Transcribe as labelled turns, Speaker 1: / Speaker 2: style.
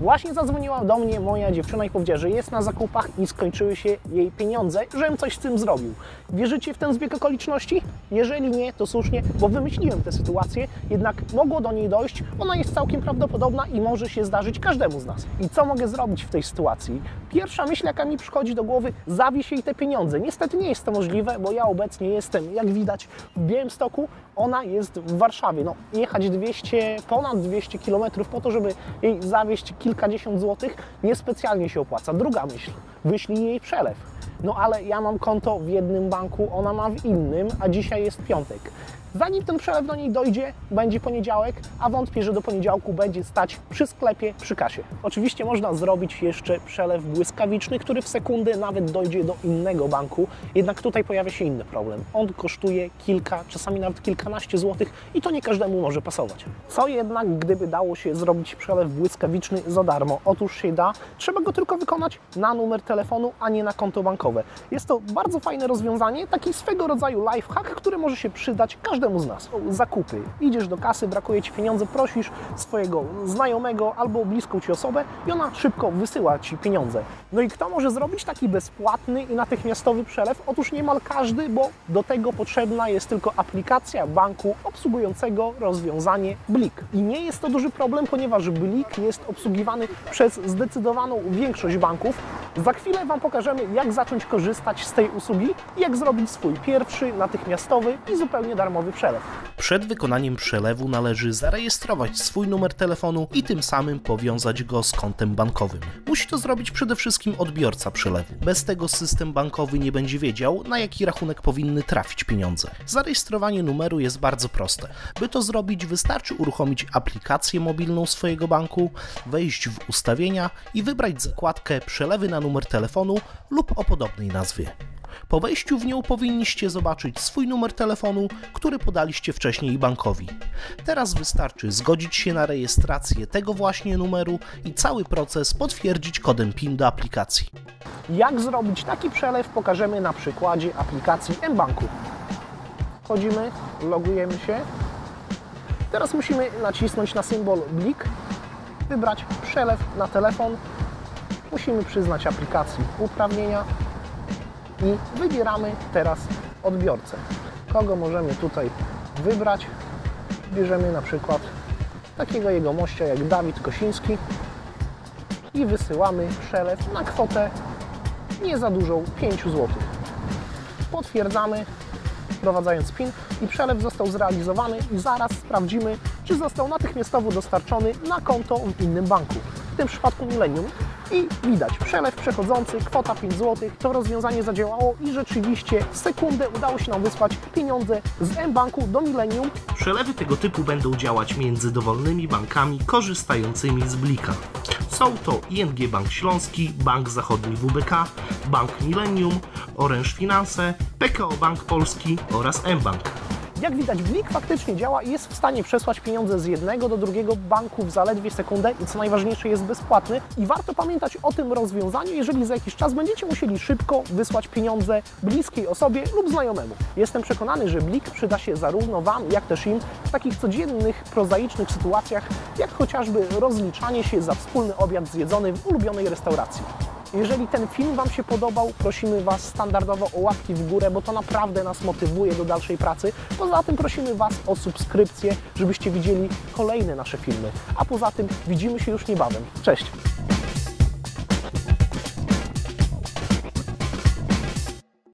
Speaker 1: Właśnie zadzwoniła do mnie moja dziewczyna i powiedziała, że jest na zakupach i skończyły się jej pieniądze, żebym coś z tym zrobił. Wierzycie w ten zbieg okoliczności? Jeżeli nie, to słusznie, bo wymyśliłem tę sytuację, jednak mogło do niej dojść, ona jest całkiem prawdopodobna i może się zdarzyć każdemu z nas. I co mogę zrobić w tej sytuacji? Pierwsza myśl, jaka mi przychodzi do głowy, zawieź jej te pieniądze. Niestety nie jest to możliwe, bo ja obecnie jestem, jak widać, w Białymstoku, ona jest w Warszawie. No, jechać 200, ponad 200 km po to, żeby jej zawieźć kilkadziesiąt złotych, niespecjalnie się opłaca. Druga myśl, wyślij jej przelew. No ale ja mam konto w jednym banku, ona ma w innym, a dzisiaj jest piątek. Zanim ten przelew do niej dojdzie, będzie poniedziałek, a wątpię, że do poniedziałku będzie stać przy sklepie, przy kasie. Oczywiście można zrobić jeszcze przelew błyskawiczny, który w sekundę nawet dojdzie do innego banku, jednak tutaj pojawia się inny problem. On kosztuje kilka, czasami nawet kilkanaście złotych i to nie każdemu może pasować. Co jednak, gdyby dało się zrobić przelew błyskawiczny za darmo? Otóż się da, trzeba go tylko wykonać na numer telefonu, a nie na konto bankowe. Jest to bardzo fajne rozwiązanie, taki swego rodzaju lifehack, który może się przydać każdemu z nas. Zakupy. Idziesz do kasy, brakuje Ci pieniędzy, prosisz swojego znajomego albo bliską Ci osobę i ona szybko wysyła Ci pieniądze. No i kto może zrobić taki bezpłatny i natychmiastowy przelew? Otóż niemal każdy, bo do tego potrzebna jest tylko aplikacja banku obsługującego rozwiązanie Blik. I nie jest to duży problem, ponieważ Blik jest obsługiwany przez zdecydowaną większość banków. Za chwilę Wam pokażemy, jak zacząć korzystać z tej usługi i jak zrobić swój pierwszy, natychmiastowy i zupełnie darmowy przelew.
Speaker 2: Przed wykonaniem przelewu należy zarejestrować swój numer telefonu i tym samym powiązać go z kontem bankowym. Musi to zrobić przede wszystkim odbiorca przelewu. Bez tego system bankowy nie będzie wiedział, na jaki rachunek powinny trafić pieniądze. Zarejestrowanie numeru jest bardzo proste. By to zrobić, wystarczy uruchomić aplikację mobilną swojego banku, wejść w ustawienia i wybrać zakładkę przelewy na numer telefonu lub o podobnej nazwie. Po wejściu w nią powinniście zobaczyć swój numer telefonu, który podaliście wcześniej bankowi. Teraz wystarczy zgodzić się na rejestrację tego właśnie numeru i cały proces potwierdzić kodem PIN do aplikacji.
Speaker 1: Jak zrobić taki przelew pokażemy na przykładzie aplikacji mBanku. Wchodzimy, logujemy się. Teraz musimy nacisnąć na symbol blik, wybrać przelew na telefon. Musimy przyznać aplikacji uprawnienia i wybieramy teraz odbiorcę. Kogo możemy tutaj wybrać? Bierzemy na przykład takiego jegomościa jak Dawid Kosiński i wysyłamy przelew na kwotę nie za dużą 5 zł. Potwierdzamy wprowadzając PIN i przelew został zrealizowany i zaraz sprawdzimy, czy został natychmiastowo dostarczony na konto w innym banku, tym przypadku Millennium. I widać, przelew przechodzący, kwota 5 zł, to rozwiązanie zadziałało i rzeczywiście w sekundę udało się nam wysłać pieniądze z mBanku do Millennium.
Speaker 2: Przelewy tego typu będą działać między dowolnymi bankami korzystającymi z Blika. Są to ING Bank Śląski, Bank Zachodni WBK, Bank Millennium, Orange Finanse, PKO Bank Polski oraz mBank.
Speaker 1: Jak widać, Blik faktycznie działa i jest w stanie przesłać pieniądze z jednego do drugiego banku w zaledwie sekundę i co najważniejsze jest bezpłatny. I warto pamiętać o tym rozwiązaniu, jeżeli za jakiś czas będziecie musieli szybko wysłać pieniądze bliskiej osobie lub znajomemu. Jestem przekonany, że Blik przyda się zarówno Wam, jak też im w takich codziennych, prozaicznych sytuacjach, jak chociażby rozliczanie się za wspólny obiad zjedzony w ulubionej restauracji. Jeżeli ten film Wam się podobał, prosimy Was standardowo o łapki w górę, bo to naprawdę nas motywuje do dalszej pracy. Poza tym prosimy Was o subskrypcję, żebyście widzieli kolejne nasze filmy. A poza tym widzimy się już niebawem. Cześć!